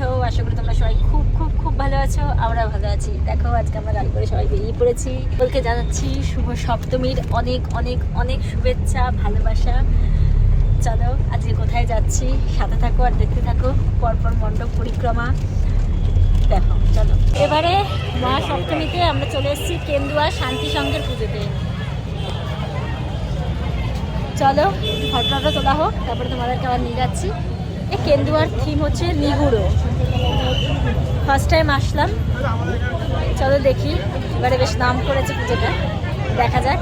আছো? আশা করি তোমরা সবাই খুব খুব খুব ভালো আছো। আমরা ভালো আছি। দেখো, আজকে আমরা গাড়ি করে সবাই বেরিয়ে পড়েছি। বলকে জানাচ্ছি শুভ সপ্তমীর। অনেক অনেক অনেক শুভেচ্ছা, ভালোবাসা। চলো, আজকে কোথায় যাচ্ছি? সাথে থাকো আর দেখতে থাকো। পরপর মণ্ডপ পরিক্রমা। দেখো, চলো। এবারে মা সপ্তমীতে আমরা চলে এসেছি কেন্দুয়া শান্তি সংঘের পুজোতে। চলো, ঘটনাটা তোলা হোক, তারপরে তোমাদেরকে আবার নিয়ে যাচ্ছি। এই কেন্দুয়ার থিম হচ্ছে নিগুড়ো। ফার্স্ট টাইম আসলাম। চলো দেখি। এবারে বেশ নাম করেছে পুজোটা। দেখা যাক।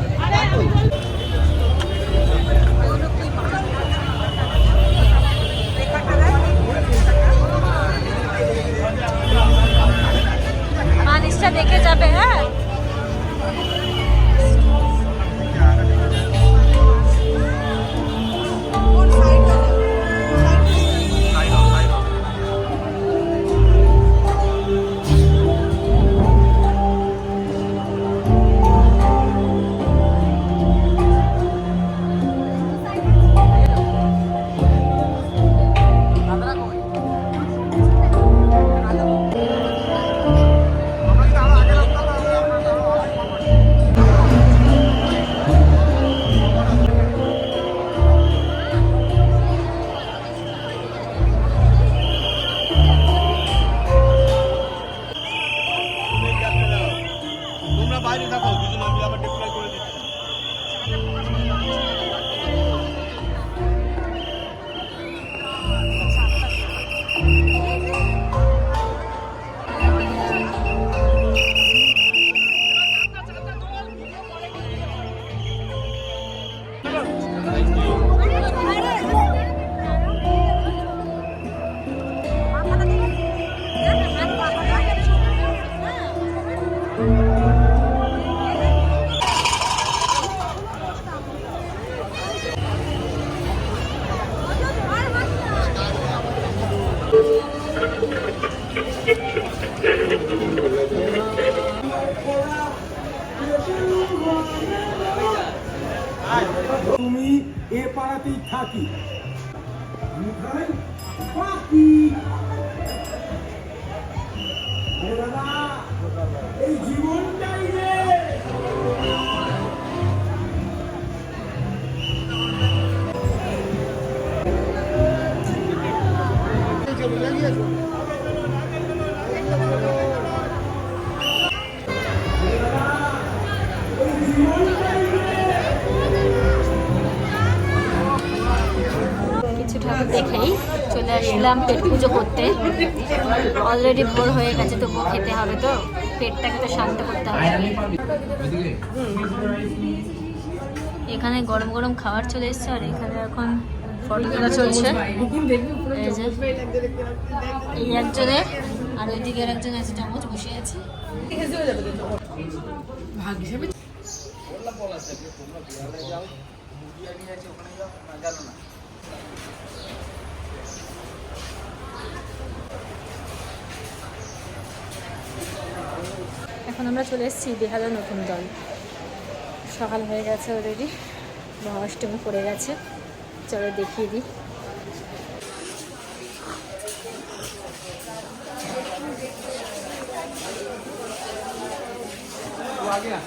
মানিসটা দেখে যাবে হ্যাঁ? বাইরে থাকো দুজন আমি আবার ডিপ্লয় করে দিচ্ছি। তুমি এ পাড়াতেই থাকি। আমি এই জীবনটাই রে কিছু ঠাকুর দেখেই চলে আসলাম পেট পুজো করতে। অলরেডি ভোর হয়ে গেছে তবুও খেতে হবে তো। পেটটাকে তো শান্ত করতে হবে। এখানে গরম গরম খাবার চলে এসছে, আর এখানে এখন ফটো তোলা চলছে। এই একজনের আর ওইদিকে একজন আছে, চামচ বসে আছে। এখন আমরা চলে এসেছি বেহালা নতুন দল। সকাল হয়ে গেছে অলরেডি মহাষ্টমী পড়ে গেছে। চলো দেখিয়ে দিই। চলো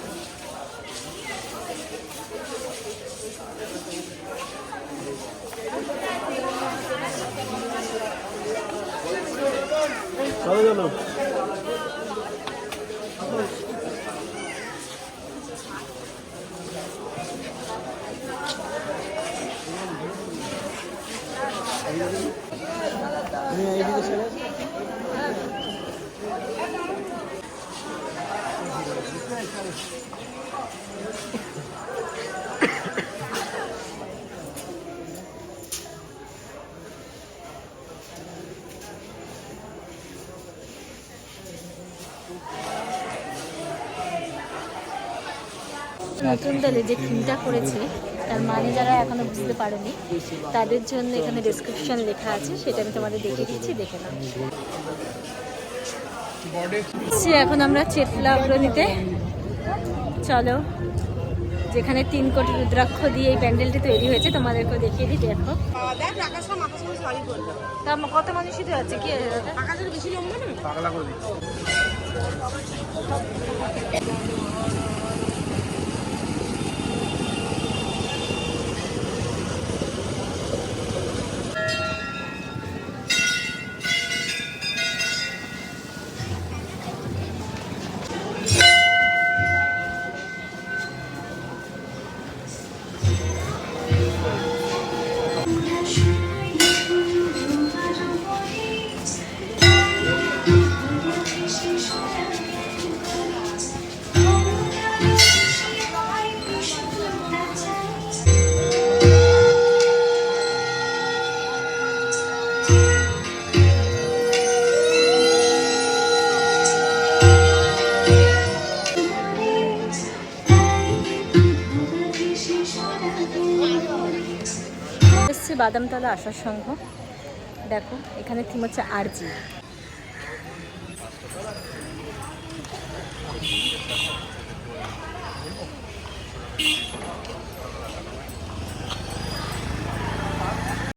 নতুন দলে যে থিমটা করেছে তার মানে যারা এখনও বুঝতে পারেনি তাদের জন্য এখানে ডেসক্রিপশন লেখা আছে সেটা আমি তোমাদের দেখিয়ে দিচ্ছি দেখে নাও। সে এখন আমরা চেতলা অগ্রণীতে। চলো যেখানে তিন কোটি রুদ্রাক্ষ দিয়ে এই প্যান্ডেলটি তৈরি হয়েছে তোমাদেরকে দেখিয়ে দিই দেখো। তা কত মানুষই তো আছে কি? আকাশের বেশি লম্বা না? হচ্ছে বাদামতলা আসার সংঘ। দেখো এখানে থিম হচ্ছে আরজি।